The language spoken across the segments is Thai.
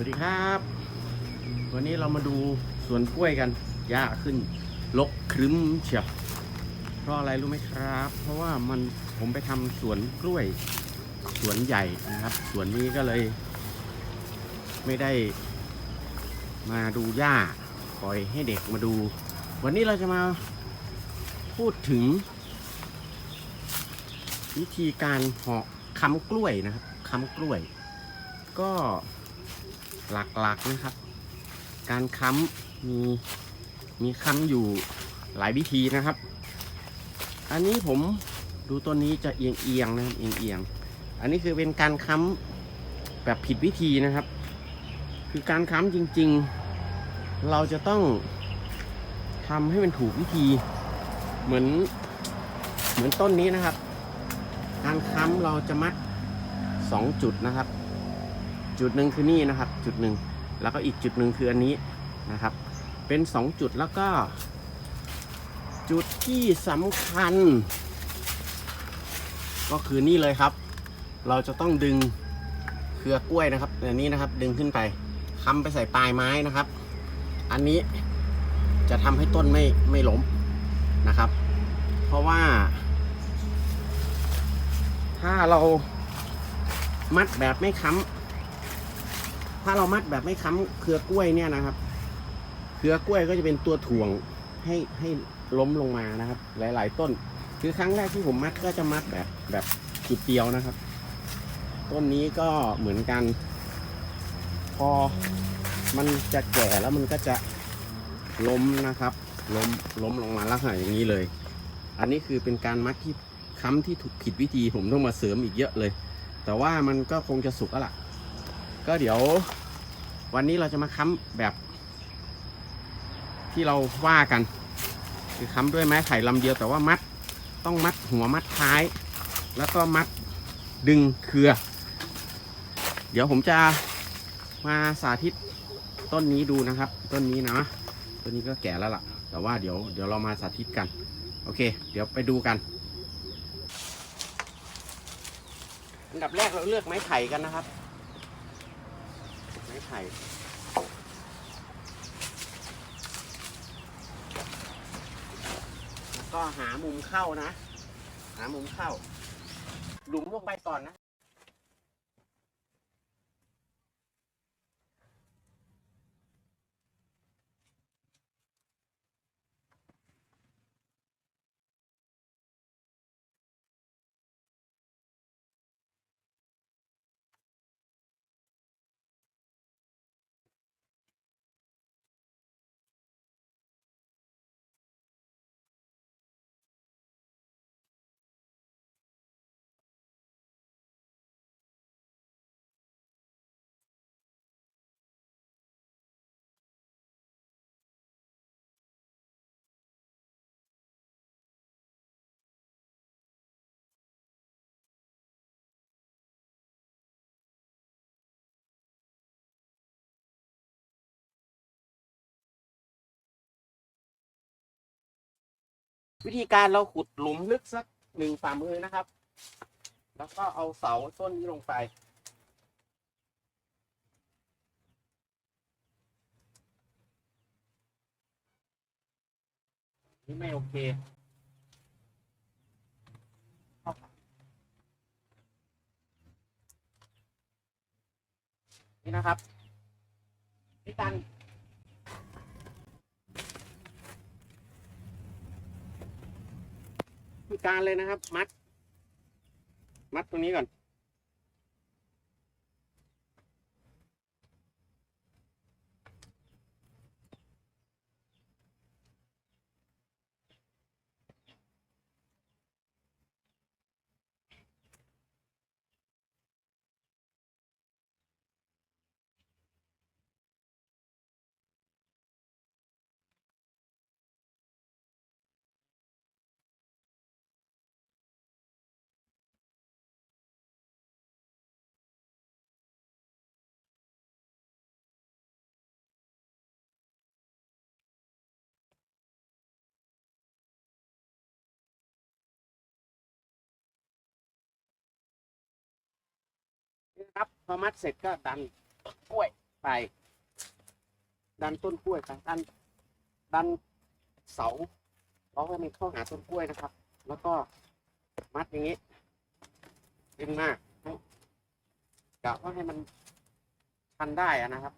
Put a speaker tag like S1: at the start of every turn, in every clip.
S1: วัสดีครับ วันนี้เรามาดูสวนกล้วยกันหญ้าขึ้นลกครึ้มเชียวเพราะอะไรรู้ไหมครับ เพราะว่ามันผมไปทำสวนกล้วยสวนใหญ่นะครับสวนนี้ก็เลย ไม่ได้ มาดูหญ้าปล่อยให้เด็กมาดู วันนี้เราจะมาพูดถึง วิธีการเหาะค้ำกล้วยนะครับค้ำกล้วย ก็ หลักๆนะครับ การค้ำมีมีค้ำอยู่หลายวิธีนะครับ อันนี้ผมดูต้นนี้จะเอียงเอียงนะครับเอียงเอียงอันนี้คือเป็นการค้ำแบบผิดวิธีนะครับ คือการค้ำจริง ๆ เราจะต้องทำให้มันถูกวิธี เหมือนเหมือนต้นนี้นะครับ การค้ำเราจะมัดสองจุดนะครับ จุดหนึ่งคือนี่นะครับจุดหนึ่งแล้วก็อีกจุดหนึ่งคืออันนี้นะครับ เป็นสองจุดแล้วก็ จุดที่สำคัญ ก็คือนี่เลยครับ เราจะต้องดึงเครือกล้วยนะครับอันนี้นะครับดึงขึ้นไปค้ำไปใส่ปลายไม้นะครับ อันนี้จะทำให้ต้นไม่ไม่ล้มนะครับ เพราะว่า ถ้าเรามัดแบบไม่ค้ำ ถ้าเรามัดแบบไม่ค้ำเครือกล้วยเนี่ยนะครับ เครือกล้วยก็จะเป็นตัวถ่วงให้ให้ล้มลงมานะครับ หลาย ๆ ต้น คือครั้งแรกที่ผมมัดก็จะมัดแบบแบบจุดเดียวนะครับ ต้นนี้ก็เหมือนกัน พอมันจะแก่แล้วมันก็จะล้มนะครับ ล้มล้มลงมาลักษณะอย่างนี้เลย อันนี้คือเป็นการมัดที่ค้ำที่ถูกผิดวิธีผมต้องมาเสริมอีกเยอะเลย แต่ว่ามันก็คงจะสุกแล้วล่ะ ก็เดี๋ยว วันนี้เราจะมาค้ำแบบ ที่เราว่ากัน คือค้ำด้วยไม้ไผ่ลำเดียวแต่ว่ามัดต้องมัดหัวมัดท้าย แล้วก็มัดดึงเครือ เดี๋ยวผมจะมาสาธิตต้นนี้ดูนะครับ ต้นนี้นะต้นนี้ก็แก่แล้วล่ะ แต่ว่าเดี๋ยวเดี๋ยวเรามาสาธิตกัน โอเค เดี๋ยวไปดูกันอันดับแรกเราเลือกไม้ไผ่กันนะครับ ไข่แล้วก็หามุมเข้านะ หามุมเข้า หลุมลงไปก่อนนะ วิธีการเราขุดหลุมลึกสักหนึ่งฝ่ามือนะครับ แล้วก็เอาเสาต้นนี้ลงไป นี่ไม่โอเคนี่นะครับนี่การ คือ การเลยนะครับ มัด มัดตรงนี้ก่อน พอมัดเสร็จก็ดันกล้วยไปไป ดันต้นกล้วยไปดันดันเสาล้อให้มันเข้าหาต้นกล้วยนะครับ แล้วก็มัดอย่างนี้ดึงมากให้กะว่าให้มันชันได้อะนะครับ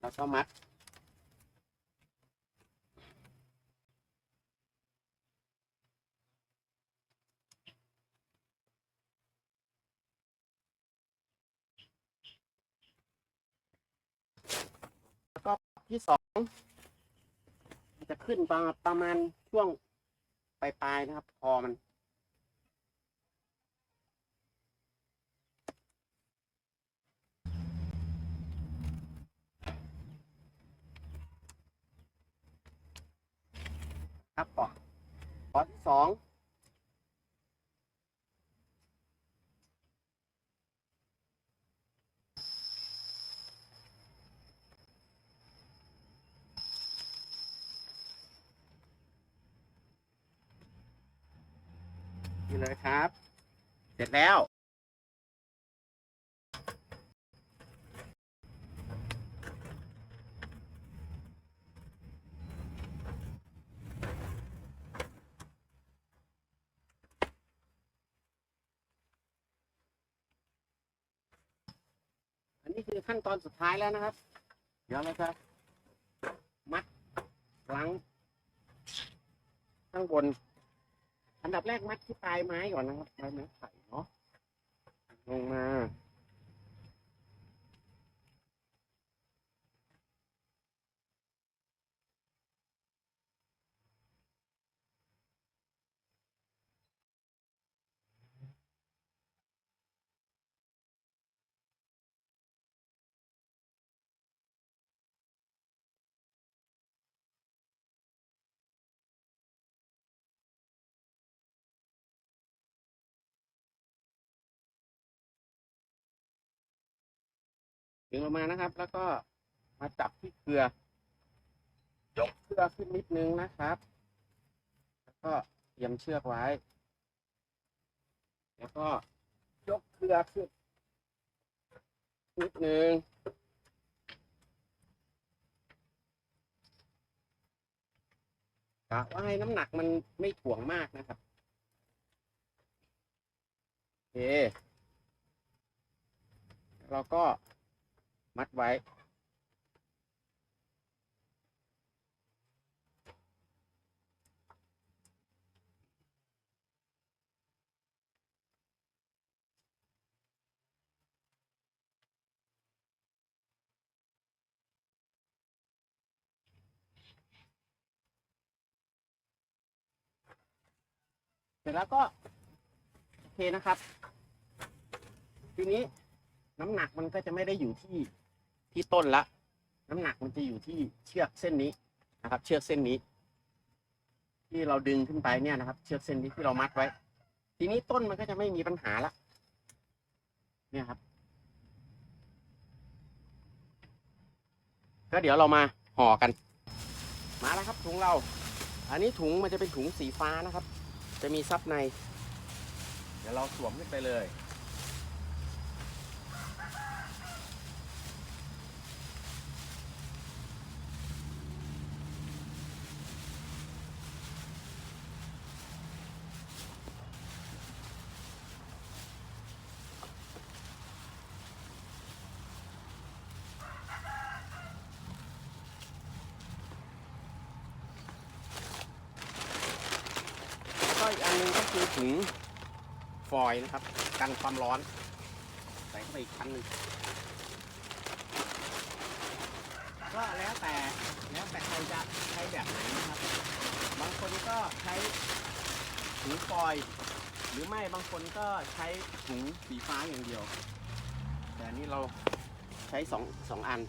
S1: แล้วก็มัด ที่สองมันจะขึ้นประมาณประมาณช่วงปลายๆนะครับพอมัน ครับปอปอที่สอง นี่เลยครับ เสร็จแล้ว อันนี้คือขั้นตอนสุดท้ายแล้วนะครับ เดี๋ยวเราจะมัดหลัง ข้างบน อันดับแรกมัดที่ปลายไม้ก่อนนะครับปลายไม้ไผ่เนาะลงมา ดึงลงมานะครับ แล้วก็มาจับที่เกลือ ยกเกลือขึ้นนิดนึงนะครับ แล้วก็เตรียมเชือกไว้ แล้วก็ยกเกลือขึ้นนิดนึงกะว่าให้น้ำหนักมันไม่ถ่วงมากนะครับ โอเค เราก็มัดไว้ เสร็จแล้วก็โอเคนะครับ ทีนี้น้ำหนักมันก็จะไม่ได้อยู่ที่ที่ต้นละ น้ำหนักมันจะอยู่ที่เชือกเส้นนี้นะครับ เชือกเส้นนี้ ที่เราดึงขึ้นไปเนี่ยนะครับ เชือกเส้นนี้ที่เรามัดไว้ ทีนี้ต้นมันก็จะไม่มีปัญหาละ เนี่ยครับ ก็เดี๋ยวเรามาห่อกัน มาแล้วครับถุงเรา อันนี้ถุงมันจะเป็นถุงสีฟ้านะครับ จะมีซับใน เดี๋ยวเราสวมขึ้นไปเลย แล้วก็อีกอันหนึงก็ คือถุงฟอยล์นะครับ กันความร้อน ใส่เข้าไปอีกชั้นหนึ่งก็แล้วแต่แล้วแต่ใครจะใช้แบบไหนนะครับ บางคนก็ใช้ถุงฟอยล์หรือไม่บางคนก็ใช้ถุงสีฟ้าอย่างเดียว แต่อันนี้เราใช้สองสองอัน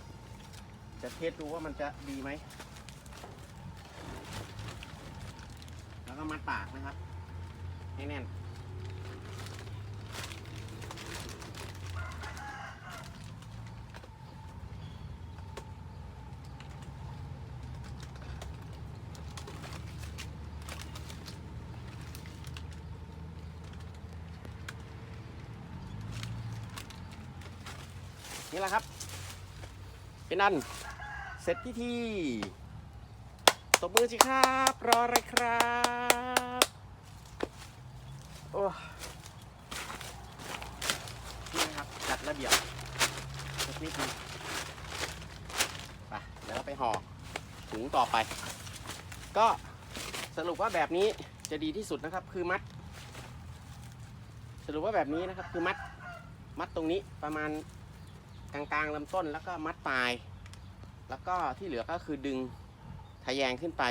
S1: จะเทสดูว่ามันจะดีไหม แล้วก็มัดปากนะครับ ให้แน่นนี่แหละครับ เป็นอัน เสร็จพิธีตบมือสิครับ รออะไรครับ โอ้นี่นะครับ จัดระเบียบสักนิดนึงไปเดี๋ยวไปห่อถุงต่อไป ก็สรุปว่าแบบนี้จะดีที่สุดนะครับ คือมัด สรุปว่าแบบนี้นะครับ คือมัดมัดตรงนี้ประมาณกลางๆลำต้นแล้วก็มัดปลาย แล้วก็ที่เหลือก็คือดึงทะแยงขึ้นไป